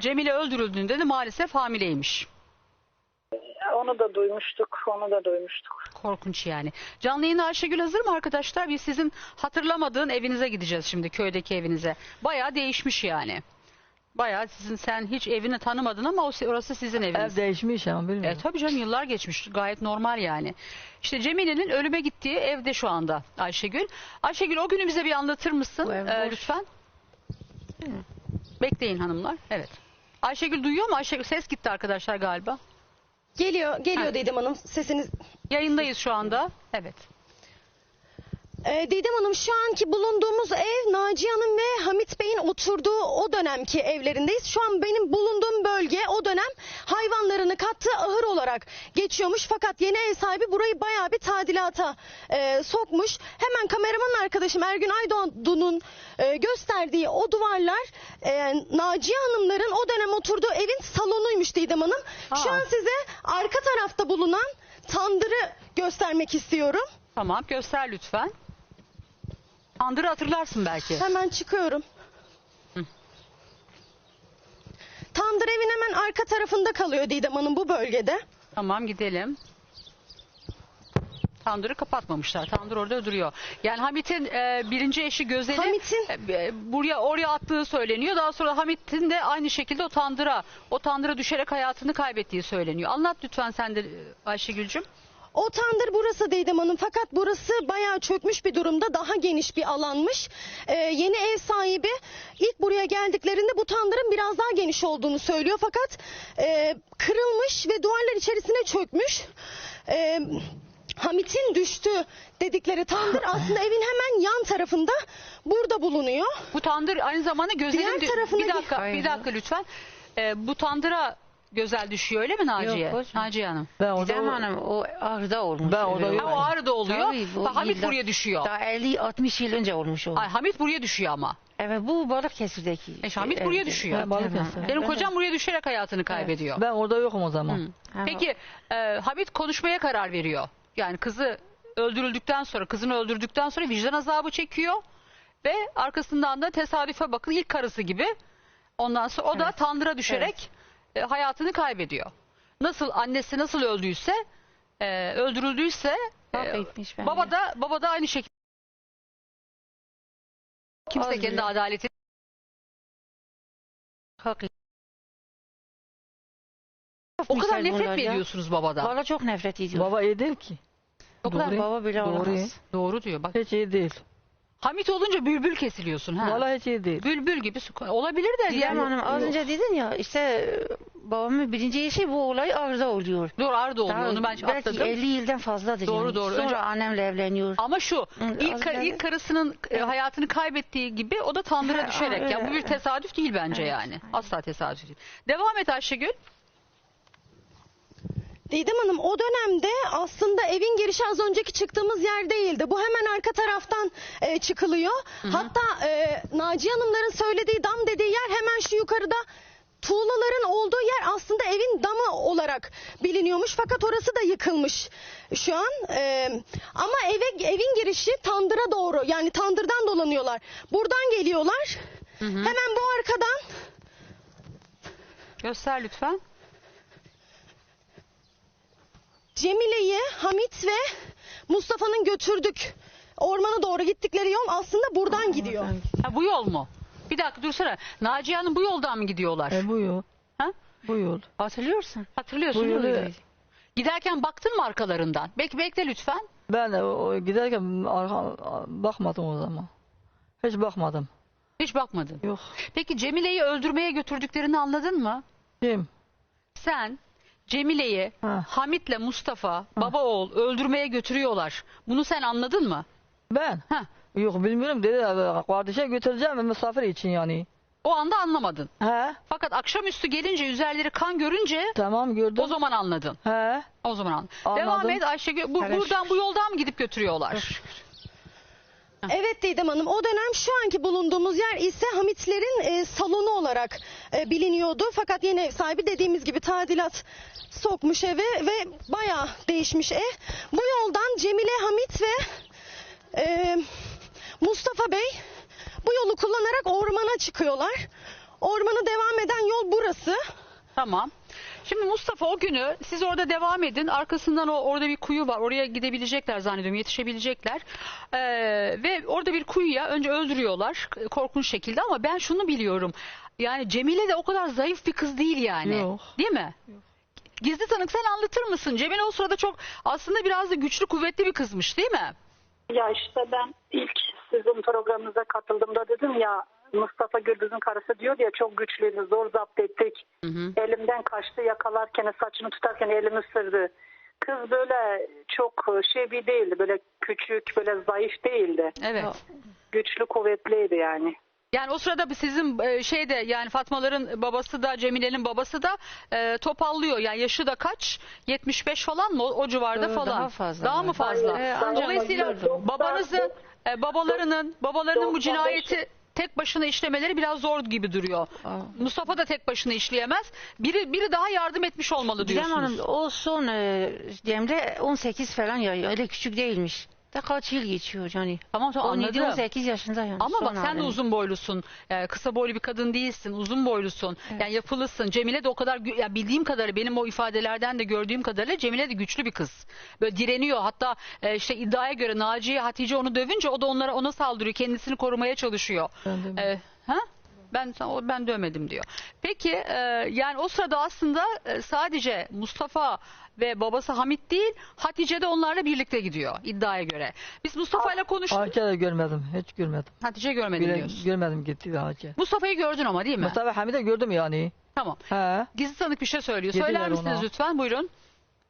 Cemile öldürüldüğünde de maalesef hamileymiş. Onu da duymuştuk, onu da duymuştuk. Korkunç yani. Canlı yayına Ayşegül hazır mı arkadaşlar? Biz sizin hatırlamadığın evinize gideceğiz şimdi köydeki evinize. Bayağı değişmiş yani. Bayağı sizin sen hiç evini tanımadın ama o orası sizin eviniz. Ev değişmiş ama E, bilmiyorum. tabii canım yıllar geçmiş. Gayet normal yani. İşte Cemile'nin ölüme gittiği evde şu anda Ayşegül. Ayşegül o günü bize bir anlatır mısın Bu ev e, boş. lütfen? Bekleyin hanımlar. Evet. Ayşegül duyuyor mu? Ayşegül ses gitti arkadaşlar galiba. Geliyor, geliyor Ha. Didem Hanım. Sesiniz Yayındayız şu anda. Evet. Ee, Didem Hanım şu anki bulunduğumuz ev Naciye Hanım ve Hamit Bey'in oturduğu o dönemki evlerindeyiz. Şu an benim bulunduğum bölge o dönem hayvanlarını kattığı ahır olarak geçiyormuş. Fakat yeni ev sahibi burayı bayağı bir tadilata e, sokmuş. Hemen kameraman arkadaşım Ergün Aydoğdu'nun e, gösterdiği o duvarlar e, Naciye Hanımların o dönem oturduğu evin salonuymuş Didem Hanım. Şu Aa. an size arka tarafta bulunan tandırı göstermek istiyorum. Tamam göster lütfen. Andırı hatırlarsın belki. Hemen çıkıyorum. Tandır evin hemen arka tarafında kalıyor Didem Hanım bu bölgede. Tamam gidelim. Tandırı kapatmamışlar. Tandır orada duruyor. Yani Hamit'in e, birinci eşi Gözel'i Hamit'in- e, buraya oraya attığı söyleniyor. Daha sonra Hamit'in de aynı şekilde o tandıra o tandıra düşerek hayatını kaybettiği söyleniyor. Anlat lütfen sen de e, Ayşegül'cüm. O tandır burası Didem Hanım fakat burası bayağı çökmüş bir durumda daha geniş bir alanmış. Ee, yeni ev sahibi ilk buraya geldiklerinde bu tandırın biraz daha geniş olduğunu söylüyor fakat e, kırılmış ve duvarlar içerisine çökmüş. Ee, Hamit'in düştü dedikleri tandır aslında evin hemen yan tarafında burada bulunuyor. Bu tandır aynı zamanda Gözel'in Diğer tarafına bir dakika bir dakika lütfen. E, bu tandıra Gözel düşüyor öyle mi Naciye? Yok, hocam. Naciye Hanım. Ben orada Didem Hanım o ahırda olmuş. Ben orada. Ha, o olay. ağrıda oluyor. Tabii, bu Ha, Hamit yıllar- buraya düşüyor. Daha 50-60 yıl önce olmuş o. Ay, Hamit buraya düşüyor ama. Evet bu Balıkesir'deki. E, Hamit buraya evde. düşüyor. Ben Balıkesir. Benim evet. kocam buraya düşerek hayatını kaybediyor. Ben orada yokum o zaman. Hı. Ha, Peki e, Hamit konuşmaya karar veriyor. Yani kızı öldürüldükten sonra, kızını öldürdükten sonra vicdan azabı çekiyor. Ve arkasından da tesadüfe bakın ilk karısı gibi. Ondan sonra o da tandıra düşerek e, hayatını kaybediyor. Nasıl annesi nasıl öldüyse, e, öldürüldüyse e, baba da baba da aynı şekilde. Kimse Az kendi bile. adaletini Haklı. o kadar Misal nefret bunlar mi ya. ediyorsunuz babadan? Valla çok nefret ediyor. Baba iyi değil ki. o kadar Doğru. Baba bile Doğru. olamaz. doğru diyor. Bak Hiç iyi değil. Hamit olunca bülbül kesiliyorsun ha. Vallahi hiç iyi değil. Bülbül gibi su- olabilir de Didem yani. Hanım az önce dedin ya işte babamın birinci eşi bu olay ahırda oluyor. Doğru Arda oluyor Daha onu ben belki atladım. 50 yıldan fazladır. Doğru, yani. doğru. Sonra Önce- annemle evleniyor. Ama şu ilk, az ka- önce- ilk karısının e, hayatını kaybettiği gibi o da tandıra Ha, düşerek. öyle. Ya bu bir tesadüf değil bence yani. Asla tesadüf değil. Devam et Ayşegül. Didem Hanım o dönemde aslında evin girişi az önceki çıktığımız yer değildi. Bu hemen arka taraftan e, çıkılıyor. Hatta e, Naciye Hanımların söylediği dam dediği yer hemen şu yukarıda tuğlaların olduğu yer aslında evin damı olarak biliniyormuş. Fakat orası da yıkılmış şu an. E, ama eve evin girişi tandıra doğru yani tandırdan dolanıyorlar. Buradan geliyorlar. Hemen bu arkadan Göster lütfen. Cemile'yi Hamit ve Mustafa'nın götürdük. Ormana doğru gittikleri yol aslında buradan gidiyor. Ha, bu yol mu? Bir dakika dursana. Naciye Hanım bu yoldan mı gidiyorlar? E, bu yol. Ha? Bu yol. Hatırlıyorsun. Hatırlıyorsun Bu yolu-. Giderken baktın mı arkalarından? Bek bekle lütfen. Ben o, o giderken arka, bakmadım o zaman. Hiç bakmadım. Hiç bakmadın. Yok. Peki Cemile'yi öldürmeye götürdüklerini anladın mı? Kim? Sen Cemile'yi Ha. Hamit'le Mustafa baba oğul öldürmeye götürüyorlar. Bunu sen anladın mı? Ben? Ha. Yok bilmiyorum dedi. Kardeşe götüreceğim misafir için yani. O anda anlamadın. He? Fakat akşamüstü gelince üzerleri kan görünce Tamam gördüm. o zaman anladın. He? O zaman anladın. Anladım. Devam et Ayşegül. Bu, buradan bu yoldan mı gidip götürüyorlar? Evet Didem Hanım o dönem şu anki bulunduğumuz yer ise Hamitlerin e, salonu olarak e, biliniyordu. Fakat yeni ev sahibi dediğimiz gibi tadilat sokmuş eve ve bayağı değişmiş ev. Bu yoldan Cemile Hamit ve e, Mustafa Bey bu yolu kullanarak ormana çıkıyorlar. Ormana devam eden yol burası. Tamam. Şimdi Mustafa o günü siz orada devam edin. Arkasından o orada bir kuyu var. Oraya gidebilecekler zannediyorum. Yetişebilecekler. Ee, ve orada bir kuyuya önce öldürüyorlar korkunç şekilde ama ben şunu biliyorum. Yani Cemile de o kadar zayıf bir kız değil yani. Yok. Değil mi? Gizli tanık sen anlatır mısın? Cemile o sırada çok aslında biraz da güçlü kuvvetli bir kızmış değil mi? Ya işte ben ilk sizin programınıza katıldığımda dedim ya Mustafa Gürbüz'ün karısı diyor ya çok güçlüydü zor zapt ettik. Elimden kaçtı yakalarken saçını tutarken elimi ısırdı. Kız böyle çok şey bir değildi böyle küçük böyle zayıf değildi. Evet. Güçlü kuvvetliydi yani. Yani o sırada bir sizin e, şeyde yani Fatmaların babası da Cemile'nin babası da e, topallıyor. Yani yaşı da kaç? 75 falan mı? O, o civarda Ee, falan. daha fazla Daha mı fazla? Ee, ancak Dolayısıyla babanızın e, babalarının babalarının bu 95 cinayeti tek başına işlemeleri biraz zor gibi duruyor. Aa. Mustafa da tek başına işleyemez. Biri biri daha yardım etmiş olmalı diyorsunuz. Hanım o son e, Cemre 18 falan ya öyle küçük değilmiş. Da kaç yıl geçiyor yani. Tamam tamam anladım. 17-18 yaşında yani. Ama bak sen de uzun boylusun. Ee, kısa boylu bir kadın değilsin. Uzun boylusun. Yani yapılısın. Cemile de o kadar gü- ya bildiğim kadarıyla benim o ifadelerden de gördüğüm kadarıyla Cemile de güçlü bir kız. Böyle direniyor. Hatta e, işte iddiaya göre Naciye Hatice onu dövünce o da onlara ona saldırıyor. Kendisini korumaya çalışıyor. Ee, ha? Ben ben dövmedim diyor. Peki e, yani o sırada aslında e, sadece Mustafa ve babası Hamit değil Hatice de onlarla birlikte gidiyor iddiaya göre. Biz Mustafa ile konuştuk. Hacı da görmedim. Hiç görmedim. Hatice görmedim Bile, diyorsun. görmedim gitti de Hacı. Mustafa'yı gördün ama değil mi? Mustafa Hamid'i gördüm yani. Tamam. He. Gizli tanık bir şey söylüyor. Yediler Söyler misiniz ona. lütfen? Buyurun.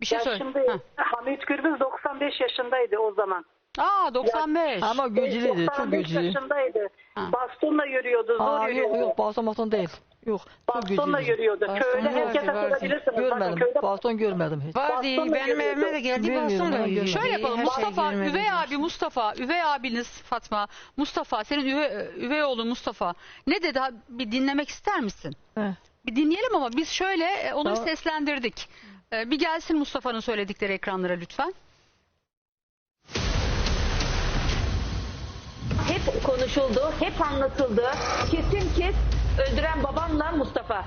Bir şey Ya söyle. şimdi Heh. Hamit Gürbüz 95 yaşındaydı o zaman. Aa 95. Ama güçlüydü, çok 95 güçlü. yaşındaydı. Ha. Bastonla yürüyordu, zor Aa, yürüyordu. yok yok baston baston değil. Yok çok Bastonla yürüyordu. Baston Köyde vardı, herkese sorabilirsiniz. Bakın Görmedim. köyde Baston görmedim hiç. Vardı Bastonla benim yürüyordu. evime de geldi Bilmiyorum, bastonla ben yürüyordu. Şöyle yapalım. Her şey Mustafa, üvey abi Mustafa, üvey abiniz Fatma, Mustafa, senin üvey, üvey oğlun Mustafa. Ne dedi? Ha, Bir dinlemek ister misin? He. Bir dinleyelim ama biz şöyle e, onu bir Tamam. seslendirdik. Ee, Bir gelsin Mustafa'nın söyledikleri ekranlara lütfen. Hep konuşuldu, hep anlatıldı. Kesin kes öldüren babamla Mustafa.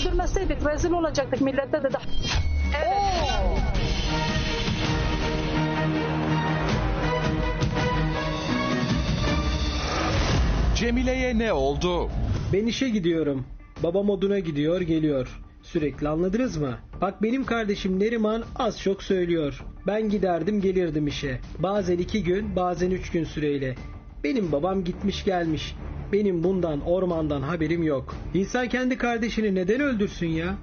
öldürmeseydik rezil olacaktık millete de. Cemile'ye ne oldu? Ben işe gidiyorum. Babam oduna gidiyor geliyor. Sürekli anladınız mı? Bak benim kardeşim Neriman az çok söylüyor. Ben giderdim gelirdim işe. Bazen iki gün bazen üç gün süreyle. Benim babam gitmiş gelmiş. Benim bundan ormandan haberim yok. İnsan kendi kardeşini neden öldürsün ya?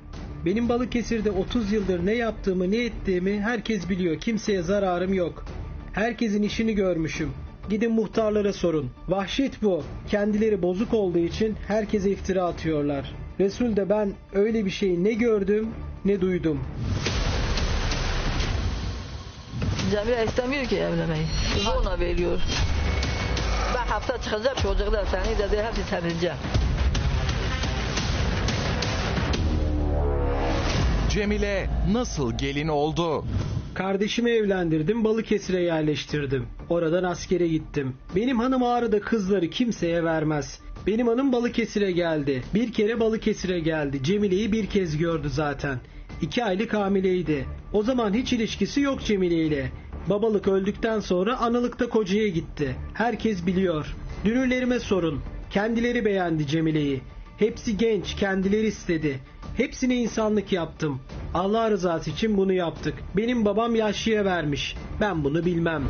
Benim Balıkesir'de 30 yıldır ne yaptığımı ne ettiğimi herkes biliyor. Kimseye zararım yok. Herkesin işini görmüşüm. Gidin muhtarlara sorun. Vahşet bu. Kendileri bozuk olduğu için herkese iftira atıyorlar. Resul de ben öyle bir şey ne gördüm ne duydum. Cemile istemiyor ki evlenmeyi. Zorla veriyor. Ben hafta çıkacak çocuklar seni dedi hepsi seveceğim. Cemile nasıl gelin oldu? Kardeşimi evlendirdim, Balıkesir'e yerleştirdim. Oradan askere gittim. Benim hanım Ağrı'da kızları kimseye vermez. Benim hanım Balıkesir'e geldi. Bir kere Balıkesir'e geldi. Cemile'yi bir kez gördü zaten. İki aylık hamileydi. O zaman hiç ilişkisi yok Cemile ile. Babalık öldükten sonra analıkta kocaya gitti. Herkes biliyor. Dünürlerime sorun. Kendileri beğendi Cemile'yi. Hepsi genç, kendileri istedi. Hepsine insanlık yaptım. Allah rızası için bunu yaptık. Benim babam yaşlıya vermiş. Ben bunu bilmem.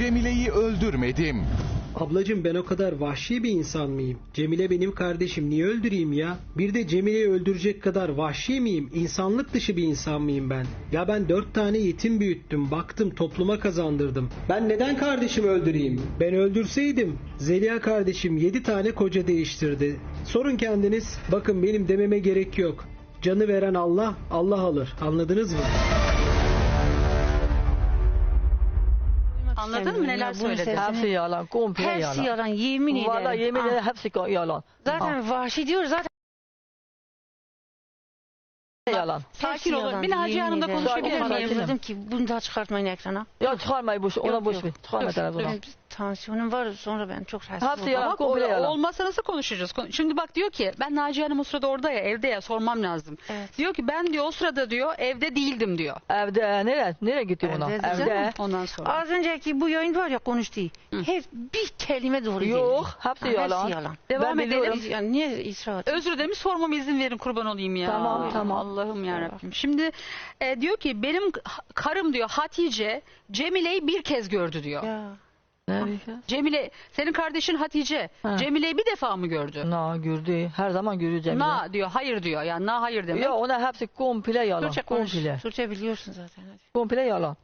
Cemile'yi öldürmedim. Ablacım ben o kadar vahşi bir insan mıyım? Cemile benim kardeşim niye öldüreyim ya? Bir de Cemile'yi öldürecek kadar vahşi miyim? İnsanlık dışı bir insan mıyım ben? Ya ben dört tane yetim büyüttüm, baktım topluma kazandırdım. Ben neden kardeşimi öldüreyim? Ben öldürseydim Zeliha kardeşim yedi tane koca değiştirdi. Sorun kendiniz. Bakın benim dememe gerek yok. Canı veren Allah, Allah alır. Anladınız mı? Anladın mı neler Ya bunun söyledi? Hepsi yalan, komple yalan. Hepsi yalan yemin ederim. Vallahi yemin Ah, ederim hepsi yalan. Zaten vahşi diyor zaten Yalan. Sakin olun. Bir Naciye Hanım'la konuşabilir miyim? Dedim ki bunu da çıkartmayın ekrana. Ya çıkarmayı boş, ona boş ver. Çıkarma televizyona. Benim tansiyonum var sonra ben çok rahatsız Hepsi oldum. yalan. Ama komple yalan. olmasa nasıl konuşacağız? Kon- Şimdi bak diyor ki ben Naciye Hanım o sırada orada ya evde ya sormam lazım. Evet. Diyor ki ben diyor o sırada diyor evde değildim diyor. Evde, nereye, nereye gitti ona? Evde. Ondan sonra. Az önceki bu yayın var ya konuştu. Hep bir kelime doğru değil. Yok, hepsi yalan. Hepsi yalan. Devam ben edelim. Yani niye ısrar Özür demiş sormama izin verin kurban olayım ya. Tamam, tamam. Allah'ım ya Şimdi e, diyor ki benim karım diyor Hatice Cemile'yi bir kez gördü diyor. Ya. Ne bileyim. Cemile senin kardeşin Hatice Ha. Cemile'yi bir defa mı gördü? Na gördü. Her zaman görüyor Cemile. Na diyor hayır diyor. Yani na hayır demek. Ya ona hepsi komple yalan. Türkçe konuş. Komple. Türkçe biliyorsun zaten. Hadi. Komple yalan.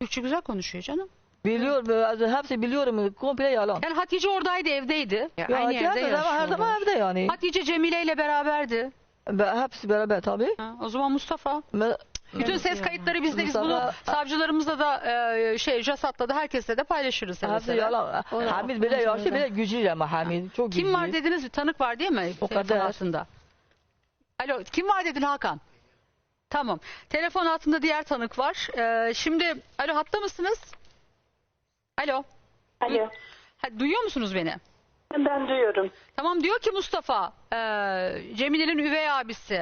Türkçe güzel konuşuyor canım. Biliyor, hepsi biliyorum. Komple yalan. Yani Hatice oradaydı evdeydi. Ya, Ya, aynı evde zaman, her zaman evde yani. Hatice Cemile ile beraberdi. Be- Hepsi beraber tabii. Ha, o zaman Mustafa. Ve- Bütün ses kayıtları bizde. Biz bunu Mustafa- savcılarımızla da e, şey JASAT'la da herkesle de paylaşırız. Hepsi yalan. Hamid bile yaşlı bile güçlü ama Hamid. Çok güçlü. Kim var dediniz? Bir tanık var değil mi? O Telefon kadar. altında. Alo kim var dedin Hakan? Tamam. Telefon altında diğer tanık var. Ee, şimdi alo hatta mısınız? Alo. Alo. Ha, duyuyor musunuz beni? Ben duyuyorum. Tamam diyor ki Mustafa, e, Cemile'nin üvey abisi.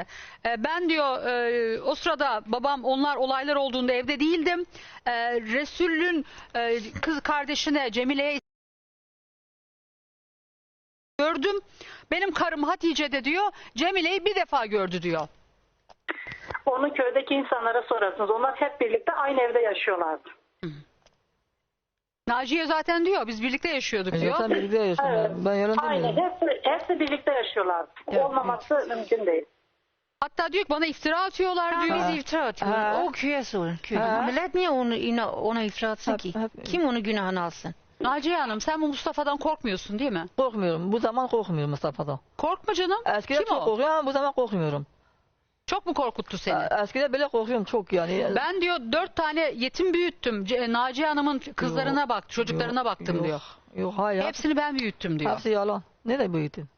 E, ben diyor e, o sırada babam onlar olaylar olduğunda evde değildim. E, Resul'ün e, kız kardeşine Cemile'ye gördüm. Benim karım Hatice de diyor Cemile'yi bir defa gördü diyor. Onu köydeki insanlara sorarsınız. Onlar hep birlikte aynı evde yaşıyorlardı. Naciye zaten diyor biz birlikte yaşıyorduk diyor. Sen birlikte yaşıyorsun. Evet. Ben, yalan Aynen. demiyorum. Hepsi, hepsi birlikte yaşıyorlardı. Olmaması mümkün değil. Hatta diyor ki bana iftira atıyorlar diyor. Biz iftira atıyoruz. Ha. O köye sorun. Köye. Ha. Millet niye onu ina- ona iftira atsın Hep- ki? hep- Kim onu günahını alsın? Naciye Hanım sen bu Mustafa'dan korkmuyorsun değil mi? Korkmuyorum. Bu zaman korkmuyorum Mustafa'dan. Korkma canım. Eskiden Kim çok o? korkuyorum ama bu zaman korkmuyorum. Çok mu korkuttu seni? Eskiden bile korkuyorum çok yani. Ben diyor dört tane yetim büyüttüm. Naciye Hanım'ın kızlarına bak, çocuklarına Yok, baktım yok, diyor. Yok hayır. Hepsini ben büyüttüm diyor. Hepsi yalan. Nereye büyüttün?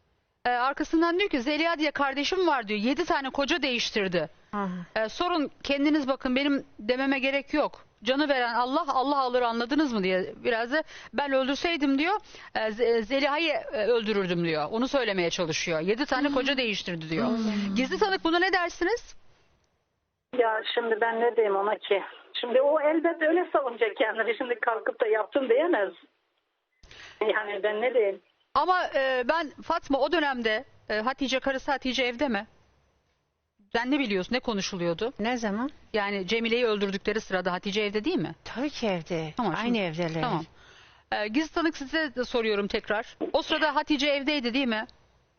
Ee, arkasından diyor ki Zeliha diye kardeşim var diyor. Yedi tane koca değiştirdi. Hı. Ee, sorun kendiniz bakın benim dememe gerek yok. Canı veren Allah Allah alır anladınız mı diye biraz da ben öldürseydim diyor e, Zeliha'yı e, öldürürdüm diyor. Onu söylemeye çalışıyor. Yedi tane koca değiştirdi diyor. Gizli tanık buna ne dersiniz? Ya şimdi ben ne diyeyim ona ki? Şimdi o elbette öyle savunacak kendini. Şimdi kalkıp da yaptım diyemez. Yani ben ne diyeyim? Ama e, ben Fatma o dönemde e, Hatice karısı Hatice evde mi? Sen ne biliyorsun? Ne konuşuluyordu? Ne zaman? Yani Cemile'yi öldürdükleri sırada Hatice evde değil mi? Tabii ki evde. Tamam, Aynı şimdi- evdeler. Tamam. Ee, gizli tanık size de soruyorum tekrar. O sırada Hatice evdeydi değil mi?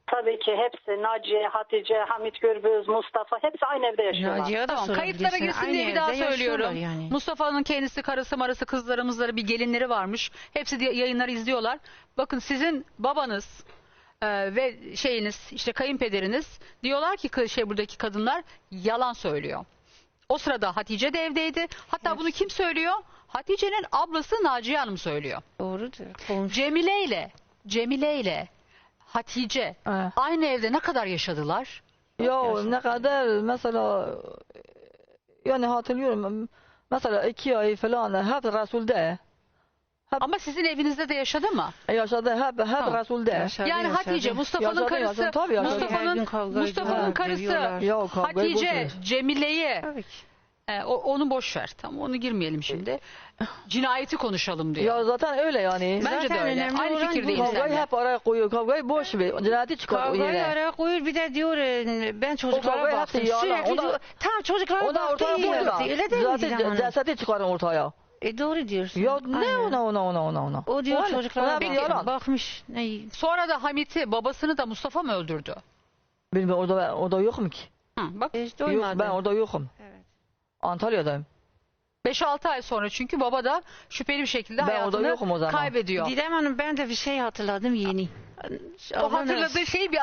Tabii ki hepsi Naciye, Hatice, Hamit Gürbüz, Mustafa hepsi aynı evde yaşıyorlar. Naciye Tamam sorabilirsin. kayıtlara girsin Aynı diye bir daha evde yaşıyorlar söylüyorum. Yani. Mustafa'nın kendisi karısı marası kızlarımızları bir gelinleri varmış. Hepsi de yayınları izliyorlar. Bakın sizin babanız e, ve şeyiniz işte kayınpederiniz diyorlar ki şey buradaki kadınlar yalan söylüyor. O sırada Hatice de evdeydi. Hatta bunu kim söylüyor? Hatice'nin ablası Naciye Hanım söylüyor. Doğrudur. Komşu. Cemile ile Cemile ile Hatice Ha. aynı evde ne kadar yaşadılar? Ya ne kadar mesela yani hatırlıyorum mesela iki ay falan hep Resul'de Ama sizin evinizde de yaşadı mı? yaşadı hep hep Tamam. Resul'de. Yaşadı, Yani yaşadı. Hatice Mustafa'nın Yaşadı, karısı yaşadı, tabii yaşadı. Her gün Mustafa'nın kavga Mustafa'nın ediyorlar, karısı dövüyorlar. Kavgayı boş Hatice ver. Cemile'ye Tabii ki. e, o- onu boş ver. Tamam onu girmeyelim şimdi. Cinayeti konuşalım diyor. Ya zaten öyle yani. Bence de zaten öyle. önemli Aynı olan fikirdeyim bu. Kavgayı seninle. hep araya koyuyor. Kavgayı boş ver. Cinayeti çıkar o Kavgayı yere. araya koyuyor bir de diyor e, ben çocuklara kavgayı baktım. yalan. Sürekli O da- diyor. Tamam çocuklara O da baktı ortaya iyi koyuyor. yaptı. Öyle değil mi Zaten Didem Hanım? cesedi çıkarın ortaya. E doğru diyorsun. Ya ne Aynen. ona ona ona ona ona. O diyor Öyle. çocuklara Ona bir baktım. yalan. Bakmış. Ne. Sonra da Hamit'i babasını da Mustafa mı öldürdü? Bilmiyorum orada orada yokum ki. Hı, bak E, Yok, doymadı. ben orada yokum. Evet. Antalya'dayım. 5-6 ay sonra çünkü baba da şüpheli bir şekilde Ben orada yokum o hayatını zaman. kaybediyor. Didem Hanım ben de bir şey hatırladım yeni. O hatırladığı şeyi bir